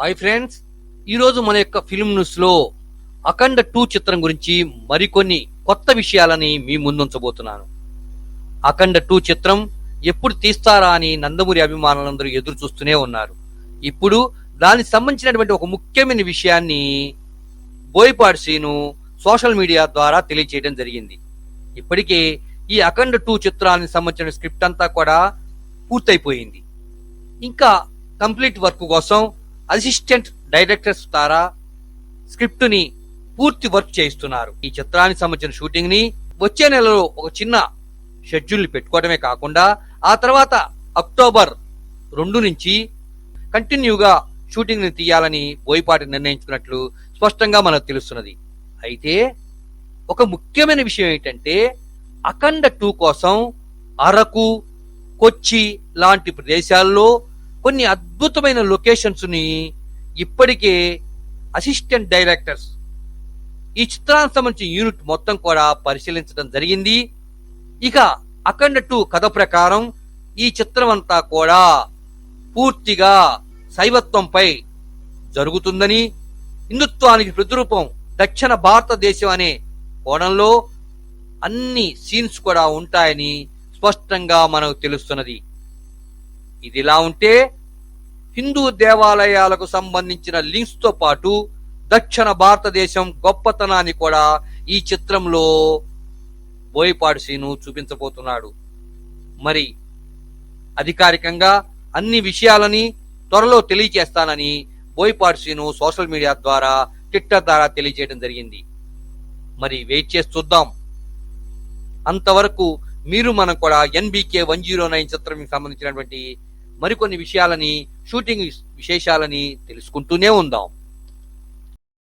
Hi friends ఈరోజు మన యొక్క ఫిల్మ్ న్యూస్లో అఖండ టూ చిత్రం గురించి మరికొన్ని కొత్త విషయాలని మీ ముందుంచబోతున్నాను. అఖండ టూ చిత్రం ఎప్పుడు తీస్తారా అని నందమూరి అభిమానులందరూ ఎదురు చూస్తూనే ఉన్నారు. ఇప్పుడు దానికి సంబంధించినటువంటి ఒక ముఖ్యమైన విషయాన్ని బోయపాటి శ్రీను సోషల్ మీడియా ద్వారా తెలియజేయడం జరిగింది. ఇప్పటికే ఈ అఖండ టూ చిత్రానికి సంబంధించిన స్క్రిప్ట్ అంతా కూడా పూర్తయిపోయింది. ఇంకా కంప్లీట్ వర్క్ కోసం అసిస్టెంట్ డైరెక్టర్స్ ద్వారా స్క్రిప్ట్ని పూర్తి వర్క్ చేయిస్తున్నారు. ఈ చిత్రానికి సంబంధించిన షూటింగ్ని వచ్చే నెలలో ఒక చిన్న షెడ్యూల్ పెట్టుకోవడమే కాకుండా ఆ తర్వాత అక్టోబర్ రెండు నుంచి కంటిన్యూగా షూటింగ్ని తీయాలని బోయపాటి నిర్ణయించుకున్నట్లు స్పష్టంగా మనకు తెలుస్తున్నది. అయితే ఒక ముఖ్యమైన విషయం ఏంటంటే అఖండ టూ కోసం అరకు కొచ్చి లాంటి ప్రదేశాల్లో కొన్ని అద్భుతమైన లొకేషన్స్ని ఇప్పటికే అసిస్టెంట్ డైరెక్టర్స్ ఈ చిత్రానికి సంబంధించిన యూనిట్ మొత్తం కూడా పరిశీలించడం జరిగింది. ఇక అఖండ టూ కథ ప్రకారం ఈ చిత్రం అంతా కూడా పూర్తిగా శైవత్వంపై జరుగుతుందని హిందుత్వానికి ప్రతిరూపం దక్షిణ భారతదేశం అనే కోణంలో అన్ని సీన్స్ కూడా ఉంటాయని స్పష్టంగా మనకు తెలుస్తున్నది. ఇదిలా ఉంటే హిందూ దేవాలయాలకు సంబంధించిన లింక్స్తో పాటు దక్షిణ భారతదేశం గొప్పతనాన్ని కూడా ఈ చిత్రంలో బోయపాటి సీను చూపించబోతున్నాడు. మరి అధికారికంగా అన్ని విషయాలని త్వరలో తెలియజేస్తానని బోయపాటి సీను సోషల్ మీడియా ద్వారా ట్విట్టర్ ద్వారా తెలియజేయడం జరిగింది. మరి వెయిట్ చేసి చూద్దాం. అంతవరకు మీరు మనం కూడా ఎన్బికే వన్ జీరో నైన్ చిత్రం సంబంధించినటువంటి మరికొన్ని విషయాలని షూటింగ్ విశేషాలని తెలుసుకుంటూనే ఉందాం.